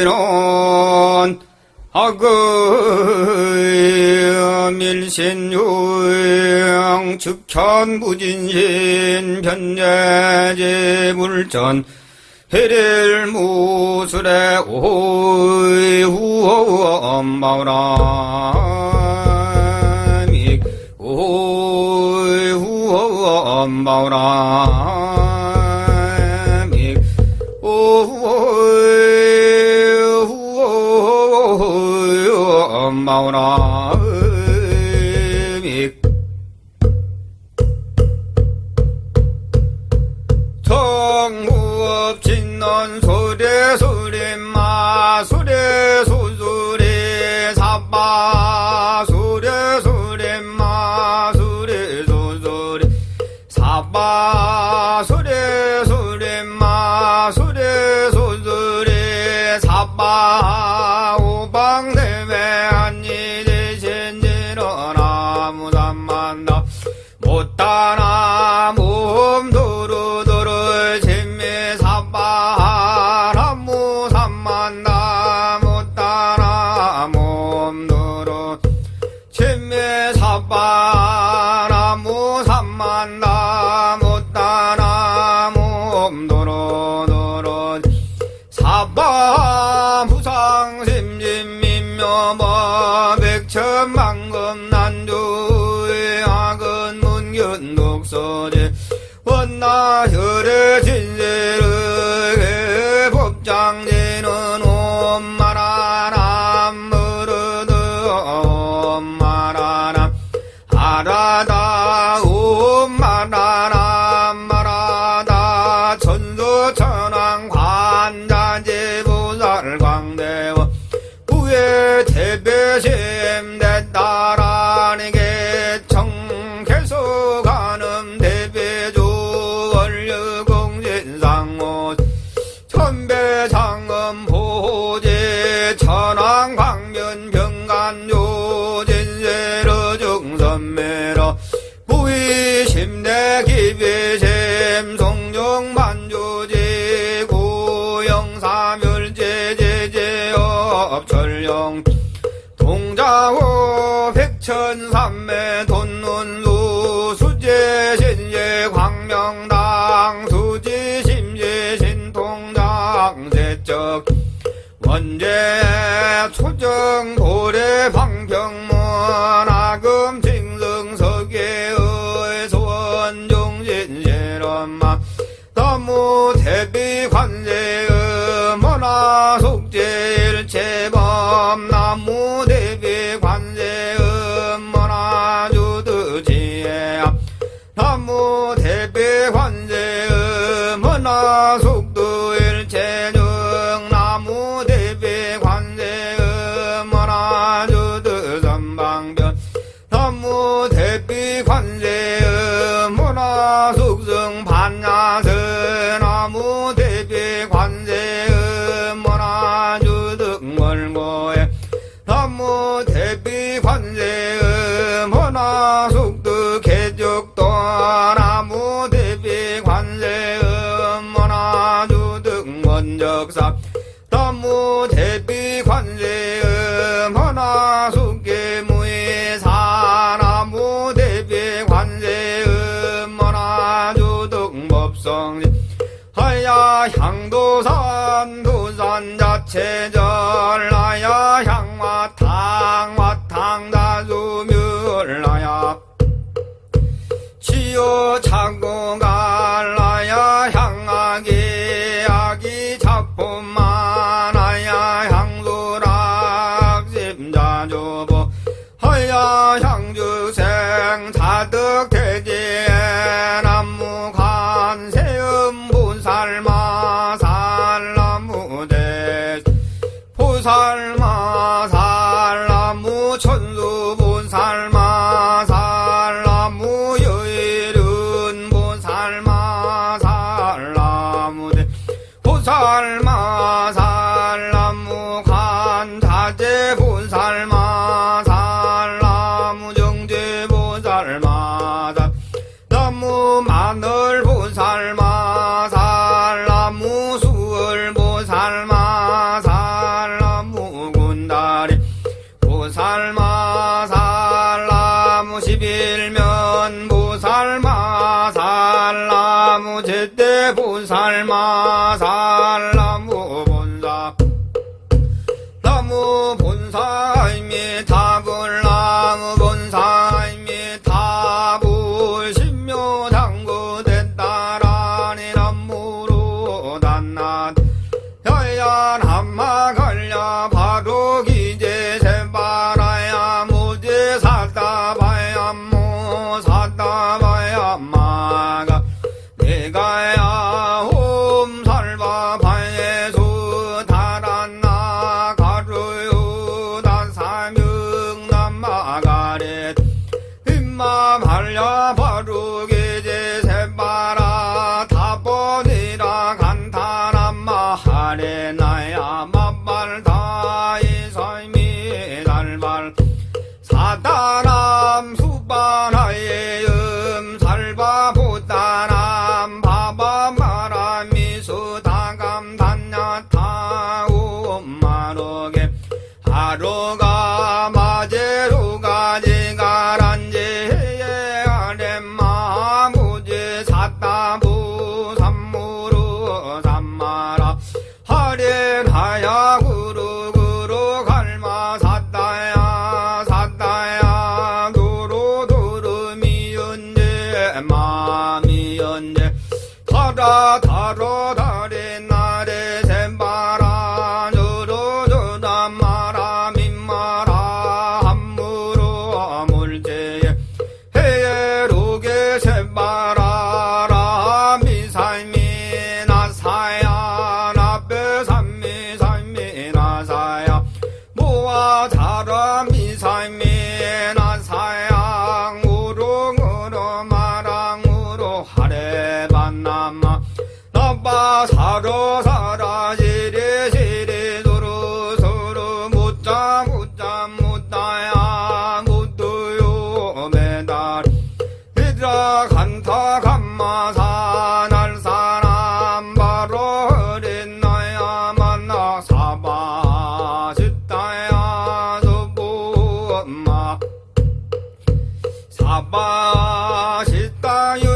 이런 악의 밀신 유양 측천 부진신 변야제 물전 해릴 무술의 오이후엄마라 오의 후엄 마오라 마오나 음익 정무업 진넌 소래 소래 마 소래 소소래 사바 원나 혈의 진리를 법장 섭천령. 동자호 백천삼매 돈눈루 수제 신제 광명당 수지 심제 신통장 제적. 원제 초정 고래 방평문 아금 징릉 서계의 소원종진 실험마. 너무 대비 관제의 문화 속제 제법 나무 대비 관세음 문화주드지에 나무 대비 관세음 문화 속도일체중 나무 대비 관세음 문화주드 전방변 나무 대비 관세 dog, cause 무살마살나무 십일면 무살마살나무 제때부, 살마, 살나무, 본사. 나무 본사임이 타불 나무 본사임이 타불 신묘 당구 됐다라니 남무로 단나. 여연 남마가 아, 사로 사라 지리 지리 도로 서로 못자 못자 못다야 못도요 매달. 이들아 간타 간마사 날 사람 바로 어린 나야 만나 사바 싶다야 소부 엄마. 사바 싶다요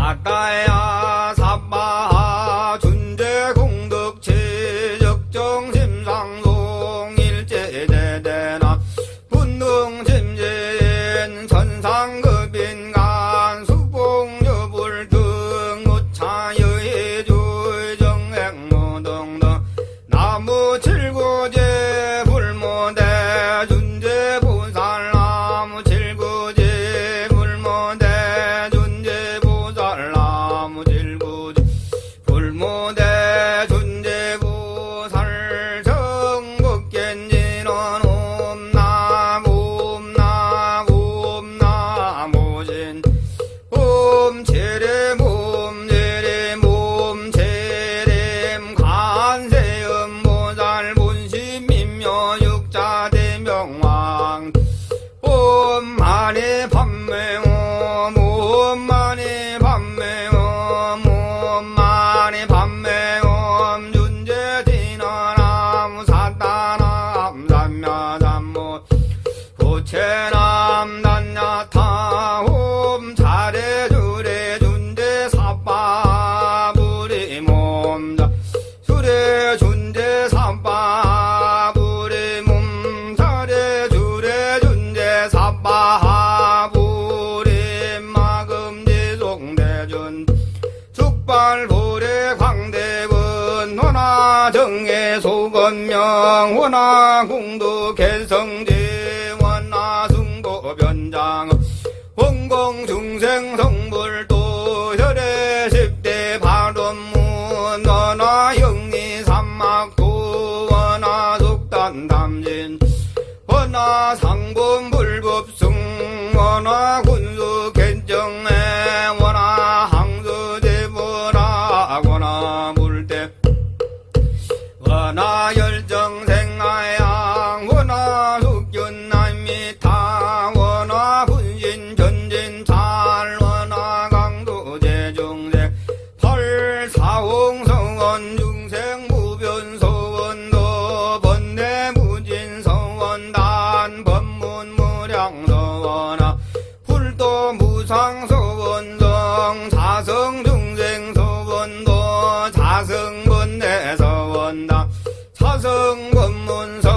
ਸਾਡਾ ਆ ਸਾਬਾ 원나 공도 개성제 원나 승도 변장 홍공 중생 성불 사승분 내서 원다. 사승분 문서